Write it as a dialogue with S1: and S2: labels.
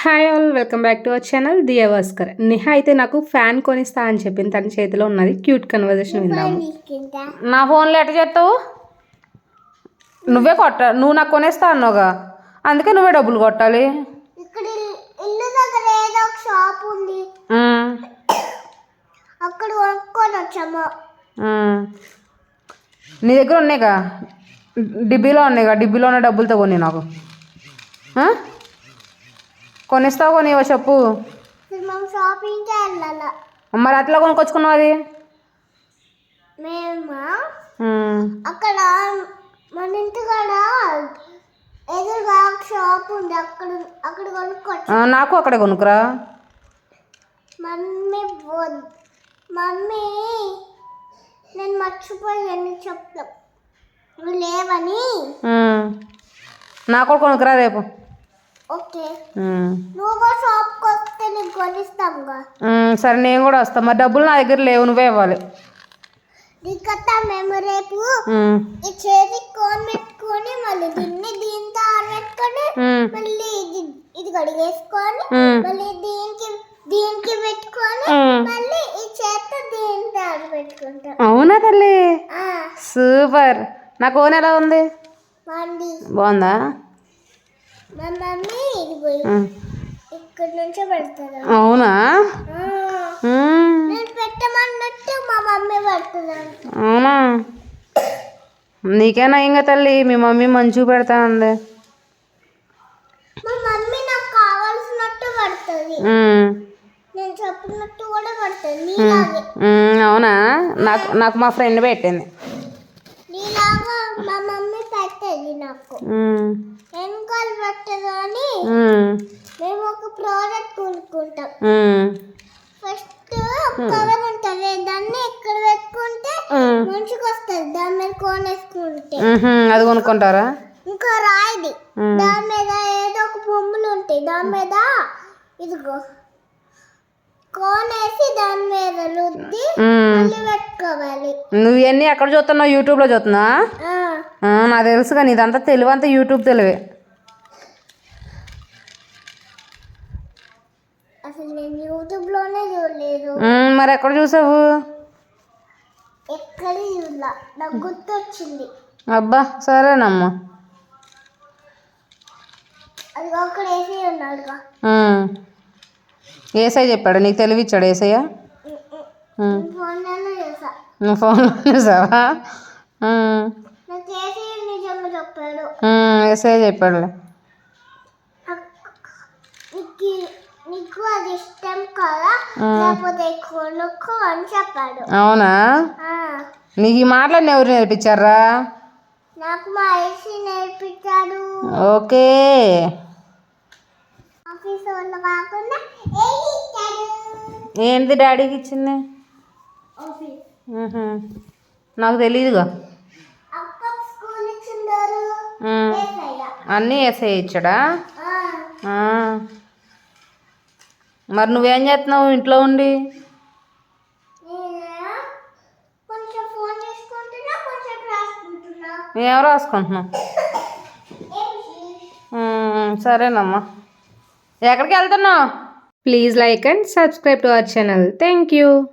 S1: Hi all welcome back to our channel Diya Bhaskar Niha అయితే నాకు fan కొనిస్తా అని చెప్పింది. తన చేతిలో ఉన్నది. క్యూట్ కన్వర్జేషన్ విందాము. నా ఫోన్లో ఎట్ట చేస్తావు? నువ్వే కొట్ట నువ్వు నాకు కొనేస్తా అన్నావుగా. అందుకే నువ్వే డబ్బులు కొట్టాలి.
S2: ఇక్కడ ఇల్లు దగ్గర ఏదో ఒక షాప్ ఉంది.
S1: మ్మ్.
S2: అక్కడ కొనుక్కొని వచ్చాము
S1: మ్మ్. నీ దగ్గర ఉన్నాయిగా? డిబ్బీలో ఉన్నాయిగా? డిబ్బీలో ఉన్న డబ్బులతో కొని నాకు? కొనిస్తావు కొనివో చెప్పు.
S2: వెళ్ళాల.
S1: మరి అట్లా కొనుక్కొచ్చుకున్నావు అది?
S2: మేము. అక్కడ మన ఇంటి కాడ ఎదురుగా షాప్ ఉంది అక్కడ అక్కడ కొనుక్కోవచ్చు
S1: ఆ, నాకు అక్కడే కొనుక్కురా.
S2: మమ్మీ మమ్మీ నేను మర్చిపోయాను చెప్తాం. లేవని.
S1: నాకు కూడా కొనుక్కురా రేపు. సరే నేను కూడా వస్తాను మరి డబ్బులు నా దగ్గర లేవు నువ్వే ఇవ్వాలి.
S2: మేము రేపు. ఈ చేతి కోన్ పెట్టుకొని మళ్ళీ దీన్ని దీంతో ఆరబెట్టుకొని
S1: మ్మ్.
S2: మళ్ళీ ఇది కడిగేసుకొని. మళ్ళీ దీనికి దీనికి పెట్టుకొని. మళ్ళీ ఈ చేత్తో దీంతో ఆరబెట్టుకుంటాం
S1: అవునా తల్లి?
S2: ఆ,
S1: సూపర్. నా కోన్ ఎలా ఉంది? బాగుందా
S2: మా మమ్మీ ఇది పోయి
S1: మ్మ్.
S2: ఇక్కడ నుంచే పెడతారు
S1: అవునా? అవునా? నీకేనా ఇంకా తల్లి? మీ మమ్మీ మంచిగా పెడతా ఉంది అవునా? నాకు నాకు మా ఫ్రెండ్ పెట్టింది
S2: నీలాగా మా మమ్మీ పెట్టేది నాకు. వెనకాల పెట్టదు అని
S1: మ్మ్.
S2: ఒక ప్రోడక్ట్ కొనుక్కుంటాం. ఫస్ట్ కవర్ ఉంటుంది దాన్ని ఇక్కడ పెట్టుకుంటే. మంచిగా వస్తుంది దాని మీద కోన్ వేసుకుంటే
S1: మ్హూ, అది కొనుక్కుంటారా
S2: ఇంకా రాయిది. దాని మీద ఏదో ఒక బొమ్మలు ఉంటాయి దాని మీద ఇదిగో కోన్ వేసి దాని మీద రుద్ది. మళ్ళీ పెట్టుకోవాలి
S1: నువ్వు ఇవన్నీ ఎక్కడ చూస్తున్నావు యూట్యూబ్లో చూస్తున్నా నాకు తెలుసుగా నీదంతా తెలివి అంతా యూట్యూబ్ తెలివే. మరి ఎక్కడ చూసావు? అబ్బా సరేనమ్మా. ఏసై చెప్పాడు నీకు తెలివి ఇచ్చాడు ఏసయ్య నువ్వు ఫోన్లో చూసావా? ఏసయ్య చెప్పాడులే.
S2: నీకు అది ఇష్టం కదా లేకపోతే కొనుక్కో అని చెప్పాడు.
S1: అవునా? నీకు ఈ మాటలన్నీ ఎవరు నేర్పించారా?
S2: నాకు మా ఐసి నేర్పించాడు.
S1: ఓకే.
S2: ఆఫీస్ వాళ్ళు కాకుండా
S1: ఏంటి డాడీకి ఇచ్చింది. నాకు తెలియదుగా
S2: అక్క స్కూల్ ఇచ్చిండారు
S1: మ్మ్.
S2: ఏసయ్య.
S1: అన్నీ ఏసఐ ఇచ్చాడా?
S2: ఆ,
S1: ఆ. మరి నువ్వేం చేస్తున్నావు ఇంట్లో ఉండి?
S2: నేనా? కొంచెం ఫోన్ చేసుకుంటున్నా కొంచెం రాసుకుంటున్నా.
S1: ఏం రాసుకుంటున్నావు? సరేనమ్మా. ఎక్కడికి వెళ్తున్నావు?
S3: Please like and subscribe to our channel. Thank you.